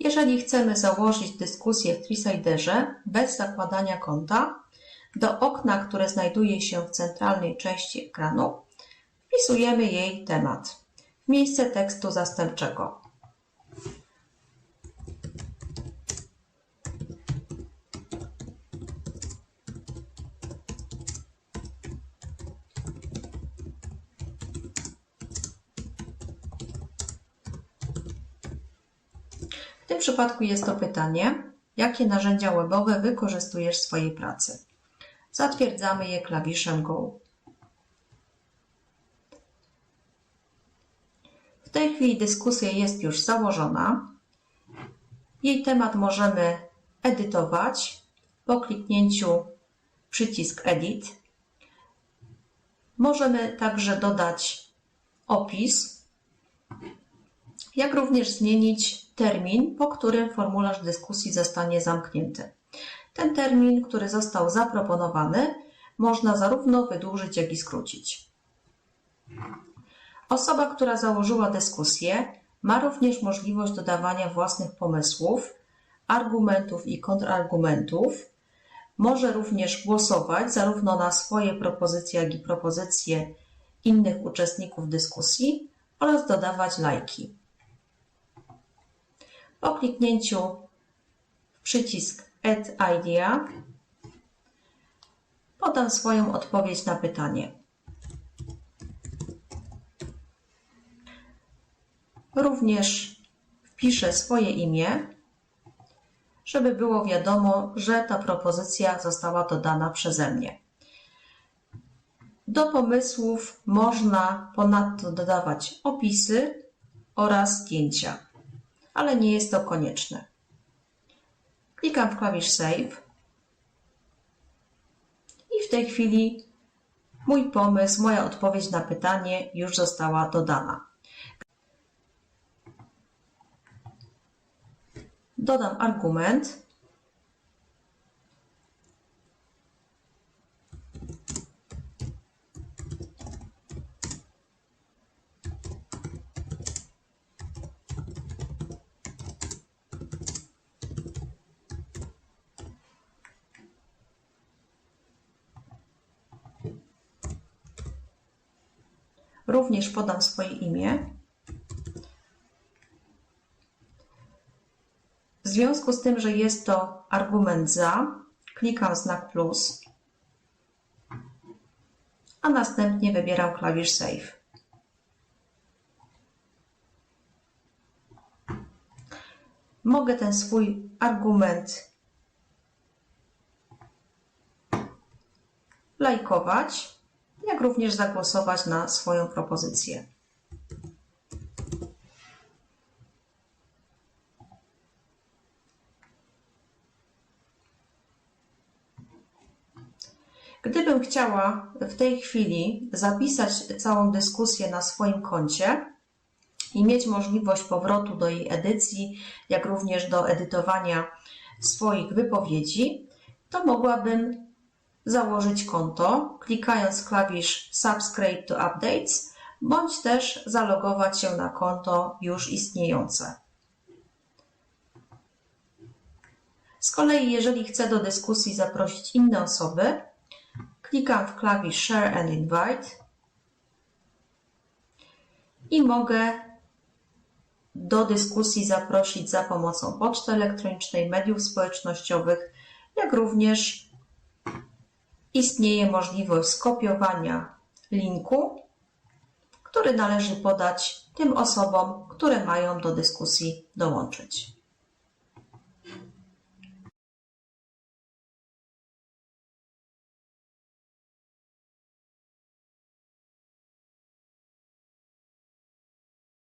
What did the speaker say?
Jeżeli chcemy założyć dyskusję w Trisiderze bez zakładania konta, do okna, które znajduje się w centralnej części ekranu, wpisujemy jej temat w miejsce tekstu zastępczego. W tym przypadku jest to pytanie, jakie narzędzia webowe wykorzystujesz w swojej pracy. Zatwierdzamy je klawiszem Go. W tej chwili dyskusja jest już założona. Jej temat możemy edytować po kliknięciu przycisk Edit. Możemy także dodać opis, jak również zmienić termin, po którym formularz dyskusji zostanie zamknięty. Ten termin, który został zaproponowany, można zarówno wydłużyć, jak i skrócić. Osoba, która założyła dyskusję, ma również możliwość dodawania własnych pomysłów, argumentów i kontrargumentów. Może również głosować zarówno na swoje propozycje, jak i propozycje innych uczestników dyskusji oraz dodawać lajki. Po kliknięciu w przycisk Add Idea podam swoją odpowiedź na pytanie. Również wpiszę swoje imię, żeby było wiadomo, że ta propozycja została dodana przeze mnie. Do pomysłów można ponadto dodawać opisy oraz zdjęcia, ale nie jest to konieczne. Klikam w klawisz Save i w tej chwili mój pomysł, moja odpowiedź na pytanie już została dodana. Dodam argument. Również podam swoje imię. W związku z tym, że jest to argument za, klikam znak plus, a następnie wybieram klawisz Save. Mogę ten swój argument lajkować, jak również zagłosować na swoją propozycję. Gdybym chciała w tej chwili zapisać całą dyskusję na swoim koncie i mieć możliwość powrotu do jej edycji, jak również do edytowania swoich wypowiedzi, to mogłabym założyć konto, klikając klawisz Subscribe to Updates, bądź też zalogować się na konto już istniejące. Z kolei, jeżeli chcę do dyskusji zaprosić inne osoby, klikam w klawisz Share and Invite i mogę do dyskusji zaprosić za pomocą poczty elektronicznej, mediów społecznościowych, jak również istnieje możliwość skopiowania linku, który należy podać tym osobom, które mają do dyskusji dołączyć.